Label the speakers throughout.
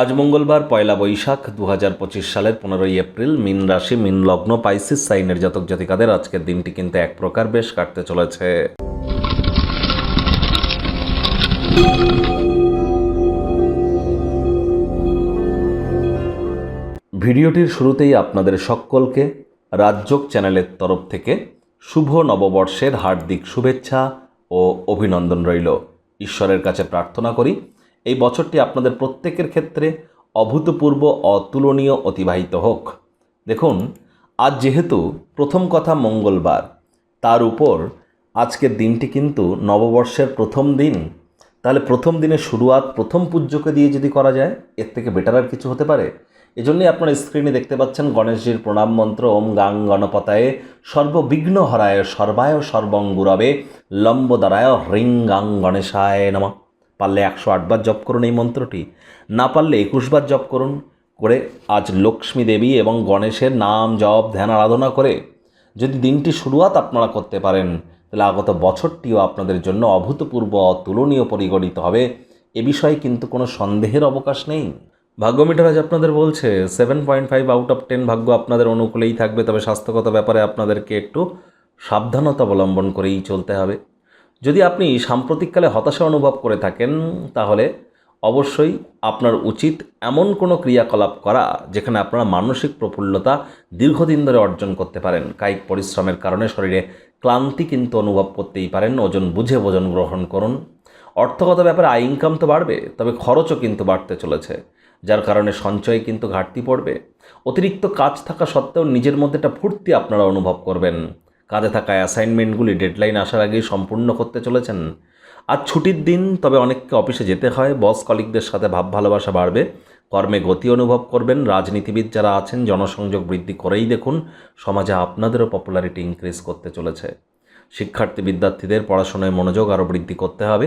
Speaker 1: আজ মঙ্গলবার পয়লা বৈশাখ দু পঁচিশ সালের পনেরোই এপ্রিল মিন রাশি, মিন লগ্ন, পাইসিস, সাইনের জাতক জাতিকাদের আজকের দিনটি কিন্তু এক প্রকার বেশ কাটতে চলেছে। ভিডিওটির শুরুতেই আপনাদের সকলকে রাজযোগ চ্যানেলের তরফ থেকে শুভ নববর্ষের হার্দিক শুভেচ্ছা ও অভিনন্দন রইল। ঈশ্বরের কাছে প্রার্থনা করি এই বছরটি আপনাদের প্রত্যেকের ক্ষেত্রে অভূতপূর্ব, অতুলনীয়, অতিবাহিত হোক। দেখুন, আজ যেহেতু প্রথম কথা মঙ্গলবার, তার উপর আজকের দিনটি কিন্তু নববর্ষের প্রথম দিন। তাহলে প্রথম দিনের শুরুয়াত, প্রথম পূজ্যকে দিয়ে যদি করা যায়, এর থেকে বেটার আর কিছু হতে পারে? এজন্যই আপনারা স্ক্রিনে দেখতে পাচ্ছেন গণেশজির প্রণাম মন্ত্র, ওম গাং গণপতায়ে সর্ববিঘ্ন হরায় সর্বায় সর্বঙ্গুরবে, লম্বদারায় হ্রিং গাং গণেশায় নমঃ। পারলে একশো আটবার জপ করুন এই মন্ত্রটি। না পারলে একুশবার জপ করুন করে আজ লক্ষ্মী দেবী এবং গণেশের নাম জপ ধ্যান আরাধনা করে যদি দিনটি শুরুয়াত আপনারা করতে পারেন, তাহলে আগত বছরটিও আপনাদের জন্য অভূতপূর্ব, অতুলনীয় পরিগণিত হবে। এ বিষয়ে কিন্তু কোনো সন্দেহের অবকাশ নেই। ভাগ্য মিটার আজ আপনাদের বলছে seven point five out of ten ভাগ্য আপনাদের অনুকূলেই থাকবে, তবে স্বাস্থ্যগত ব্যাপারে আপনাদেরকে একটু সাবধানতা অবলম্বন করেই চলতে হবে। যদি আপনি সাম্প্রতিককালে হতাশা অনুভব করে থাকেন, তাহলে অবশ্যই আপনার উচিত এমন কোনো ক্রিয়াকলাপ করা, যেখানে আপনারা মানসিক প্রফুল্লতা দীর্ঘদিন ধরে অর্জন করতে পারেন। কায়িক পরিশ্রমের কারণে শরীরে ক্লান্তি কিন্তু অনুভব করতেই পারেন, ওজন বুঝে ওজন গ্রহণ করুন। অর্থগত ব্যাপারে আয় ইনকাম তো বাড়বে, তবে খরচও কিন্তু বাড়তে চলেছে, যার কারণে সঞ্চয়ে কিন্তু ঘাটতি পড়বে। অতিরিক্ত কাজ থাকা সত্ত্বেও নিজের মধ্যে একটা ফুর্তি আপনারা অনুভব করবেন। কাজে থাকা অ্যাসাইনমেন্টগুলি ডেডলাইন আসার আগেই সম্পূর্ণ করতে চলেছেন। আর ছুটির দিন, তবে অনেককে অফিসে যেতে হয়, বস কলিকদের সাথে ভাব ভালোবাসা বাড়বে, কর্মে গতি অনুভব করবেন, রাজনীতিবিদ যারা আছেন, জনসংযোগ বৃদ্ধি করেই দেখুন, সমাজে আপনাদেরও পপুলারিটি ইনক্রিজ করতে চলেছে। শিক্ষার্থী বিদ্যার্থীদের পড়াশোনায় মনোযোগ আরও বৃদ্ধি করতে হবে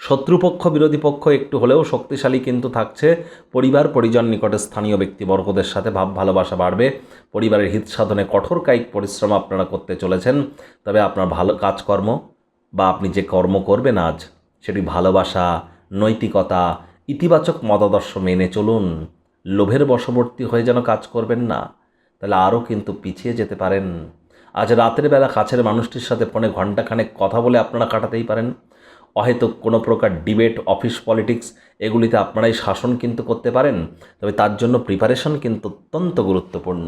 Speaker 1: শত্রুপক্ষ, বিরোধী পক্ষ একটু হলেও শক্তিশালী কিন্তু থাকছে। পরিবার, পরিজন নিকটে স্থানীয় ব্যক্তিবর্গদের সাথে ভাব, ভালোবাসা বাড়বে। পরিবারের হিত সাধনে কঠোর কায়িক পরিশ্রম আপনারা করতে চলেছেন। তবে আপনার ভালো কাজকর্ম বা আপনি যে কর্ম করবেন আজ, সেটি ভালোবাসা, নৈতিকতা, ইতিবাচক মতাদর্শ মেনে চলুন। লোভের বশবর্তী হয়ে যেন কাজ করবেন না, তাহলে আরও কিন্তু পিছিয়ে যেতে পারেন। আজ রাতের বেলা কাছের মানুষটির সাথে ফোনে ঘণ্টাখানেক কথা বলে আপনারা কাটাতেই পারেন। হয়তো কোনো প্রকার ডিবেট অফিস পলিটিক্স এগুলিতে আপনারাই শাসন কিন্তু করতে পারেন। তবে তার জন্য প্রিপারেশন কিন্তু অত্যন্ত গুরুত্বপূর্ণ।